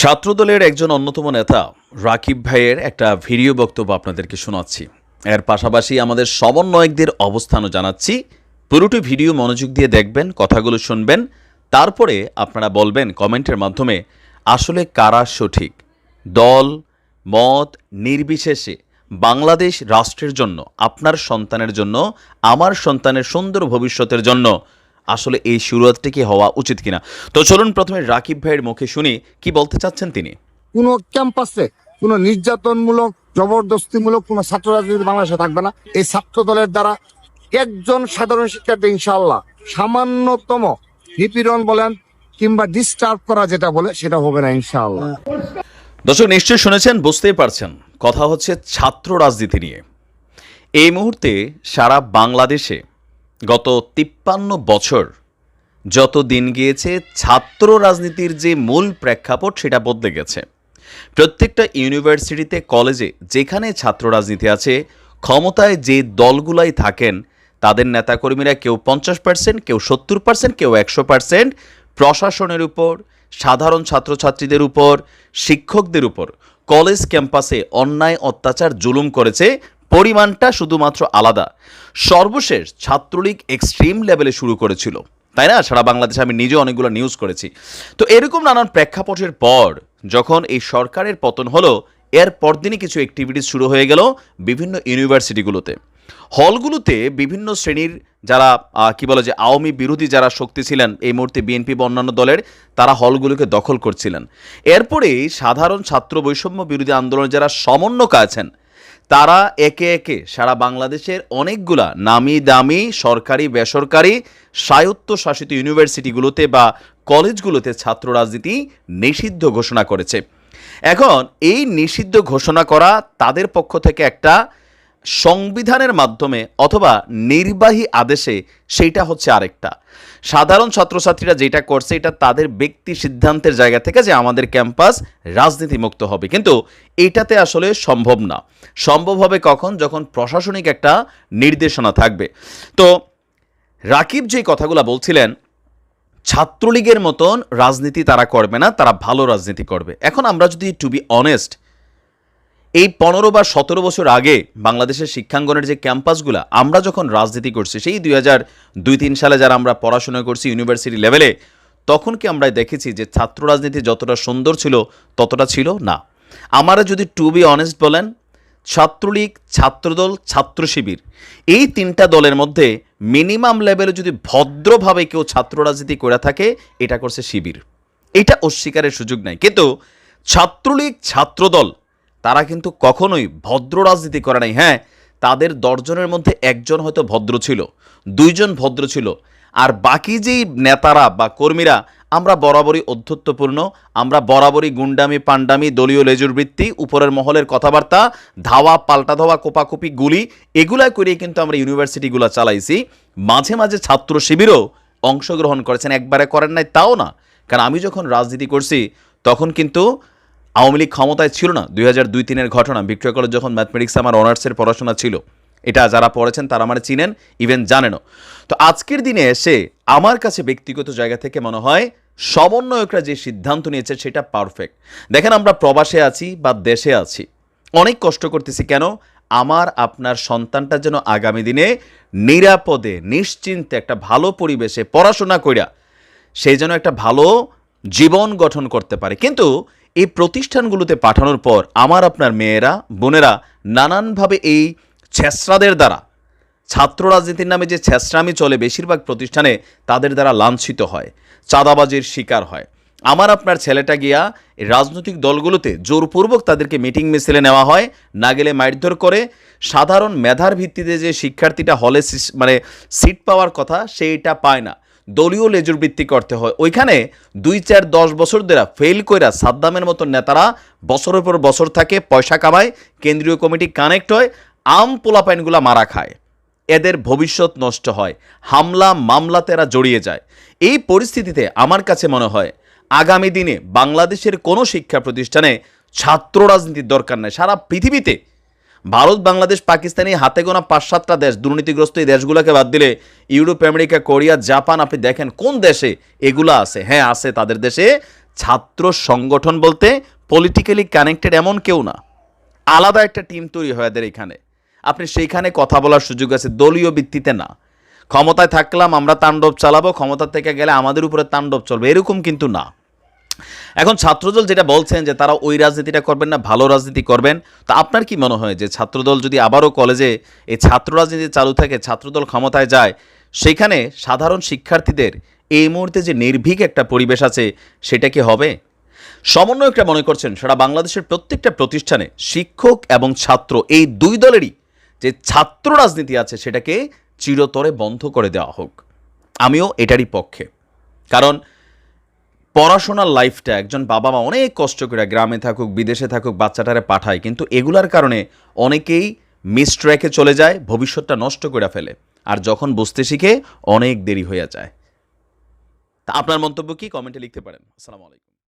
ছাত্রদলের একজন অন্যতম নেতা রাকিব ভাইয়ের একটা ভিডিও বক্তব্য আপনাদেরকে শোনাচ্ছি। এর পাশাপাশি আমাদের সমন্বয়কদের অবস্থানও জানাচ্ছি। পুরোটি ভিডিও মনোযোগ দিয়ে দেখবেন, কথাগুলো শুনবেন। তারপরে আপনারা বলবেন কমেন্টের মাধ্যমে, আসলে কারা সঠিক? দল, মত নির্বিশেষে বাংলাদেশ রাষ্ট্রের জন্য, আপনার সন্তানের জন্য, আমার সন্তানের সুন্দর ভবিষ্যতের জন্য আসলে এই শুরুয়াতটি কি হওয়া উচিত কিনা? তো চলুন প্রথমে রাকিব ভাইয়ের মুখে শুনি কি বলতে চাচ্ছেন তিনি? কোনো ক্যাম্পাসে কোনো নির্যাতনমূলক জবরদস্তিমূলক কোনো ছাত্র রাজনীতি বাংলাদেশে থাকবে না। এই ছাত্র দলের দ্বারা একজন সাধারণ শিক্ষার্থী ইনশাআল্লাহ সামান্যতম নিপীড়ন বলেন কিংবা ডিস্টার্ব করা যেটা বলে সেটা হবে না ইনশাআল্লাহ। দর্শক নিশ্চয়ই শুনেছেন বুঝতেই পারছেন। কথা হচ্ছে ছাত্র রাজনীতি নিয়ে। এই মুহূর্তে সারা বাংলাদেশে গত তিপ্পান্ন বছর যত দিন গিয়েছে, ছাত্র রাজনীতির যে মূল প্রেক্ষাপট সেটা বদলে গেছে। প্রত্যেকটা ইউনিভার্সিটিতে, কলেজে যেখানে ছাত্র রাজনীতি আছে, ক্ষমতায় যে দলগুলাই থাকেন, তাদের নেতাকর্মীরা কেউ পঞ্চাশ পার্সেন্ট, কেউ সত্তর পার্সেন্ট, কেউ একশো পার্সেন্ট প্রশাসনের উপর, সাধারণ ছাত্রছাত্রীদের উপর, শিক্ষকদের উপর। কলেজ ক্যাম্পাসে অন্যায়, অত্যাচার, জুলুম করেছে পরিমাণটা শুধুমাত্র আলাদা। সর্বশেষ ছাত্রলীগ এক্সট্রিম লেভেলে শুরু করেছিল। তাই না? সারা বাংলাদেশে আমি নিজে অনেকগুলো নিউজ করেছি। তো এরকম নানান প্রেক্ষাপটের পর, যখন এই সরকারের পতন হলো, এর পরদিনই কিছু অ্যাক্টিভিটিস শুরু হয়ে গেল বিভিন্ন ইউনিভার্সিটিগুলোতে হলগুলোতে বিভিন্ন শ্রেণির যারা কি বলে যে, আওয়ামী বিরোধী যারা শক্তি ছিলেন, এই মুহূর্তে বিএনপি বা অন্যান্য দলের, তারা হলগুলোকে দখল করছিলেন। এরপরেই সাধারণ ছাত্র বৈষম্য বিরোধী আন্দোলনের যারা সমন্বয়ক আছেন তারা একে একে সারা বাংলাদেশের অনেকগুলা নামি দামি, সরকারি, বেসরকারি, স্বায়ত্তশাসিত ইউনিভার্সিটিগুলোতে বা কলেজগুলোতে ছাত্র রাজনীতি নিষিদ্ধ ঘোষণা করেছে। এখন এই নিষিদ্ধ ঘোষণা করা তাদের পক্ষ থেকে একটা সংবিধানের মাধ্যমে অথবা নির্বাহী আদেশে সেইটা হচ্ছে আরেকটা। সাধারণ ছাত্রছাত্রীরা যেটা করছে, এটা তাদের ব্যক্তি সিদ্ধান্তের জায়গা থেকে যে আমাদের ক্যাম্পাস রাজনীতিমুক্ত হবে। কিন্তু এটাতে আসলে সম্ভব না। সম্ভব হবে কখন? যখন প্রশাসনিক একটা নির্দেশনা থাকবে। তো রাকিব যে কথাগুলো বলছিলেন, ছাত্রলীগের মতন রাজনীতি তারা করবে না, তারা ভালো রাজনীতি করবে। এখন আমরা যদি টু বি অনেস্ট এই পনেরো বা সতেরো বছর আগে বাংলাদেশের শিক্ষাঙ্গনের যে ক্যাম্পাসগুলো, আমরা যখন রাজনীতি করছি, সেই দুই হাজার দুই তিন সালে যারা আমরা পড়াশোনা করছি ইউনিভার্সিটি লেভেলে, তখন কি আমরা দেখেছি যে ছাত্র রাজনীতি যতটা সুন্দর ছিল, ততটা ছিল না। আমারা যদি টু বি অনেস্ট বলেন, ছাত্রলীগ, ছাত্রদল, ছাত্র শিবির, এই তিনটা দলের মধ্যে মিনিমাম লেভেলে যদি ভদ্রভাবে কেউ ছাত্র রাজনীতি করে থাকে, এটা করছে শিবির। এটা অস্বীকারের সুযোগ নাই। কিন্তু ছাত্রলীগ, ছাত্রদল তারা কিন্তু কখনোই ভদ্র রাজনীতি করে নাই। হ্যাঁ তাদের দশজনের মধ্যে একজন হয়তো ভদ্র ছিল, দুইজন ভদ্র ছিল। আর বাকি যেই নেতারা বা কর্মীরা, আমরা বরাবরই অধ্যত্বপূর্ণ, আমরা বরাবরই গুন্ডামি পান্ডামি দলীয় লেজুর বৃত্তি উপরের মহলের কথাবার্তা, ধাওয়া পাল্টা ধাওয়া কোপাকুপি, গুলি এগুলা করিয়ে কিন্তু আমরা ইউনিভার্সিটিগুলো চালাইছি। মাঝে মাঝে ছাত্র শিবিরও অংশগ্রহণ করেছেন, একবারে করেন নাই, তাও না। কারণ আমি যখন রাজনীতি করছি, তখন কিন্তু আওয়ামী লীগ ক্ষমতায় ছিল না। দুই হাজার দুই তিনের ঘটনা, ভিক্টোরিয়া কলেজ যখন ম্যাথমেটিক্স আমার অনার্সের পড়াশোনা ছিল। এটা যারা পড়েছেন তারা আমার চিনেন ইভেন জানেনও। তো আজকের দিনে এসে আমার কাছে ব্যক্তিগত জায়গা থেকে মনে হয় সমন্বয়করা যে সিদ্ধান্ত নিয়েছে সেটা পারফেক্ট দেখেন আমরা প্রবাসে আছি বা দেশে আছি। অনেক কষ্ট করতেছি কেন? আমার, আপনার সন্তানটা যেন আগামী দিনে নিরাপদে, নিশ্চিন্তে একটা ভালো পরিবেশে পড়াশোনা কইরা সেই যেন একটা ভালো জীবন গঠন করতে পারে। কিন্তু এই প্রতিষ্ঠানগুলোতে পাঠানোর পর আমার আপনার মেয়েরা, বোনেরা নানানভাবে এই ছেসরাদের দ্বারা ছাত্র রাজনীতির নামে যে ছেসরামি চলে বেশিরভাগ প্রতিষ্ঠানে তাদের দ্বারা লাঞ্ছিত হয়, চাঁদাবাজির শিকার হয়। আমার আপনার ছেলেটা গিয়া রাজনৈতিক দলগুলোতে জোরপূর্বক তাদেরকে মিটিং মিছিলে নেওয়া হয়, না গেলে মারধর করে। সাধারণ মেধার ভিত্তিতে যে শিক্ষার্থীটা হলে মানে সিট পাওয়ার কথা, সেইটা পায় না। দলীয় লেজুর বৃত্তি করতে হয়। ওইখানে দুই চার দশ বছর ধরে ফেল কইরা সাদ্দামের মতো নেতারা বছরের পর বছর থাকে, পয়সা কামায়, কেন্দ্রীয় কমিটি কানেক্ট হয়, আম পোলাপাইনগুলা মারা খায়। এদের ভবিষ্যৎ নষ্ট হয়, হামলা মামলাতে এরা জড়িয়ে যায়। এই পরিস্থিতিতে আমার কাছে মনে হয়, আগামী দিনে বাংলাদেশের কোনো শিক্ষা প্রতিষ্ঠানে ছাত্র রাজনীতির দরকার নেই। সারা পৃথিবীতে ভারত, বাংলাদেশ, পাকিস্তানি হাতে গোনা পাঁচ সাতটা দেশ দুর্নীতিগ্রস্ত এই দেশগুলোকে বাদ দিলে ইউরোপ, আমেরিকা, কোরিয়া, জাপান, আপনি দেখেন কোন দেশে এগুলো আছে? হ্যাঁ আছে তাদের দেশে ছাত্র সংগঠন বলতে পলিটিক্যালি কানেক্টেড এমন কেউ না। আলাদা একটা টিম তৈরি হয় এদের এখানে। আপনি সেইখানে কথা বলার সুযোগ আছে, দলীয় ভিত্তিতে না। ক্ষমতায় থাকলাম, আমরা তাণ্ডব চালাবো ক্ষমতা থেকে গেলে আমাদের উপরে তাণ্ডব চলবে, এরকম কিন্তু না। এখন ছাত্রদল যেটা বলছেন যে তারা ওই রাজনীতিটা করবেন না, ভালো রাজনীতি করবেন, তা আপনার কি মনে হয় যে ছাত্রদল যদি আবারও কলেজে এই ছাত্র রাজনীতি চালু থাকে, ছাত্রদল ক্ষমতায় যায়, সেখানে সাধারণ শিক্ষার্থীদের এই মুহূর্তে যে নির্ভীক একটা পরিবেশ আছে, সেটা কি হবে? সমন্বয়করা মনে করছেন সারা বাংলাদেশের প্রত্যেকটা প্রতিষ্ঠানে শিক্ষক এবং ছাত্র, এই দুই দলেরই যে ছাত্র রাজনীতি আছে, সেটাকে চিরতরে বন্ধ করে দেওয়া হোক। আমিও এটারই পক্ষে। কারণ পড়াশোনার লাইফটা একজন বাবা মা অনেক কষ্ট করে গ্রামে থাকুক, বিদেশে থাকুক, বাচ্চাটারে পাঠায়। কিন্তু এগুলার কারণে অনেকেই মিস ট্র্যাকে চলে যায়, ভবিষ্যৎটা নষ্ট করে ফেলে। আর যখন বুঝতে শিখে, অনেক দেরি হয়ে যায়। তা আপনার মন্তব্য কি? কমেন্টে লিখতে পারেন। আসসালামু আলাইকুম।